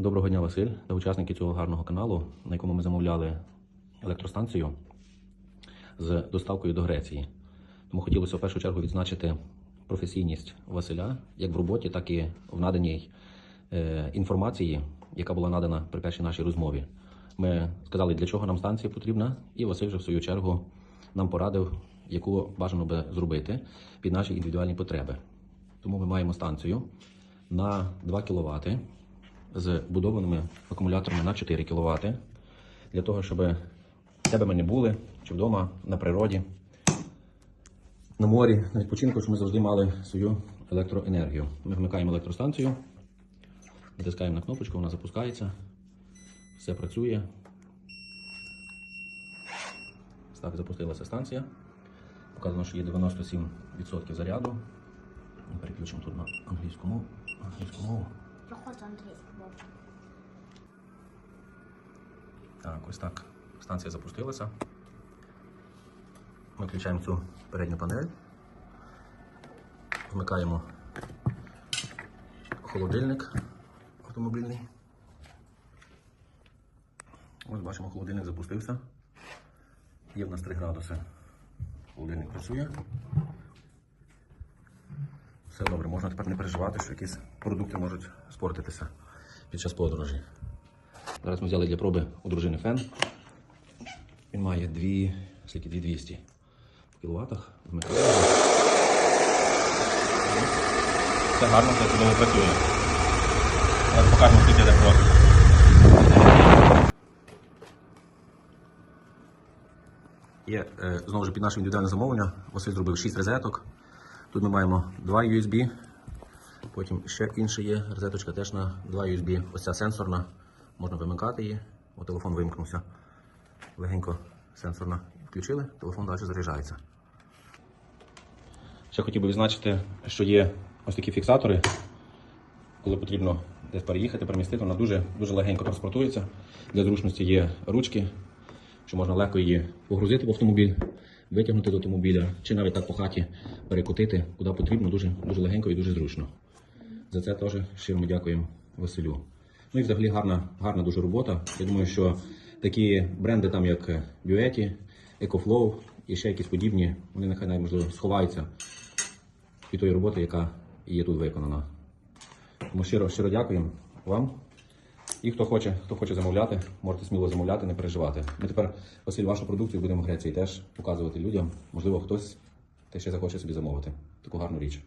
Доброго дня, Василь та учасники цього гарного каналу, на якому ми замовляли електростанцію з доставкою до Греції. Тому хотілося в першу чергу відзначити професійність Василя як в роботі, так і в наданій е, інформації, яка була надана при першій нашій розмові. Ми сказали, для чого нам станція потрібна, і Василь вже в свою чергу нам порадив, яку бажано би зробити під наші індивідуальні потреби. Тому ми маємо станцію на 2 кВт з будованими акумуляторами на 4 кВт для того, щоб де би ми не були, чи вдома, на природі, на морі, на відпочинку, щоб ми завжди мали свою електроенергію. Ми вмикаємо електростанцію, натискаємо на кнопочку, вона запускається, все працює. Так, запустилася станція. Показано, що є 97% заряду. Переключимо тут на англійську мову. Англійську мову. Хочу англійську мову. Так, ось так. Станція запустилася. Ми включаємо цю передню панель. Вмикаємо холодильник автомобільний. Ось бачимо, холодильник запустився. Є в нас 3 градуси. Холодильник працює. Все добре, можна тепер не переживати, що якісь продукти можуть спортитися під час подорожі. Зараз ми взяли для проби у дружини фен. Він має 2, скільки 2200 в кіловатах. Все гарно, все чудово працює. Зараз покажемо, скільки йде про. Є е, знову ж під наше індивідуальне замовлення. Василь зробив 6 розеток. Тут ми маємо 2 USB, Потім ще інша є розеточка теж на 2 USB. Ось ця сенсорна. Можна вимикати її. О, телефон вимкнувся. Легенько сенсорна включили, телефон далі заряджається. Ще хотів би відзначити, що є ось такі фіксатори. Коли потрібно десь переїхати, перемістити, вона дуже, дуже легенько транспортується. Для зручності є ручки, що можна легко її погрузити в автомобіль, витягнути з автомобіля, чи навіть так по хаті перекотити, куди потрібно, дуже, дуже легенько і дуже зручно. За це теж щиро дякуємо Василю. Ну і взагалі гарна, гарна дуже робота. Я думаю, що такі бренди, там як Beauty, EcoFlow і ще якісь подібні, вони нехай навіть можливо сховаються від тої роботи, яка є тут виконана. Тому щиро, щиро дякуємо вам. І хто хоче, хто хоче замовляти, можете сміло замовляти, не переживати. Ми тепер, Василь, вашу продукцію будемо в Греції теж показувати людям. Можливо, хтось те ще захоче собі замовити таку гарну річ.